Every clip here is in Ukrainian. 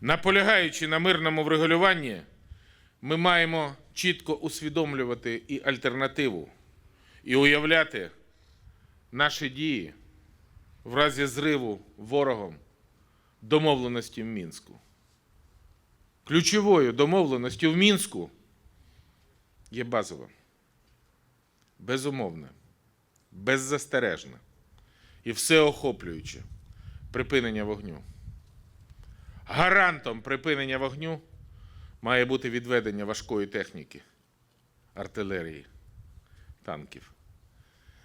Наполягаючи на мирному врегулюванні, ми маємо чітко усвідомлювати і альтернативу, і уявляти наші дії в разі зриву ворогом домовленості в Мінську. Ключовою домовленістю в Мінську є базова, безумовне, беззастережне і всеохоплююче припинення вогню. Гарантом припинення вогню має бути відведення важкої техніки, артилерії, танків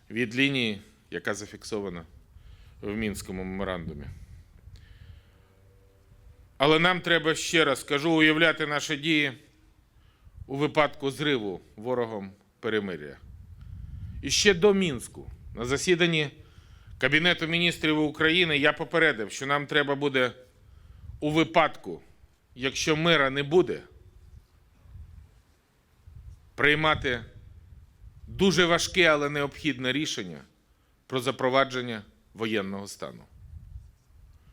від лінії, яка зафіксована в Мінському меморандумі. Але нам треба ще раз кажу, уявляти наші дії у випадку зриву ворогом перемир'я. І ще до Мінську на засіданні Кабінету міністрів України я попередив, що нам треба буде у випадку, якщо мира не буде, приймати дуже важке, але необхідне рішення про запровадження воєнного стану.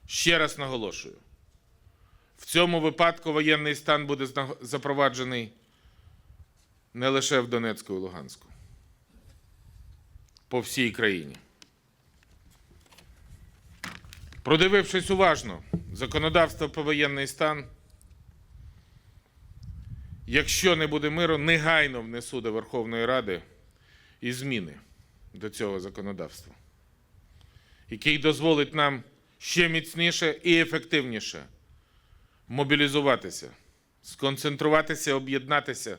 Ще раз наголошую: в цьому випадку воєнний стан буде запроваджений не лише в Донецьку і Луганську, по всій країні. Продивившись уважно законодавство про воєнний стан, якщо не буде миру, негайно внесу до Верховної Ради і зміни до цього законодавства, який дозволить нам ще міцніше і ефективніше мобілізуватися, сконцентруватися, об'єднатися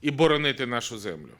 і боронити нашу землю.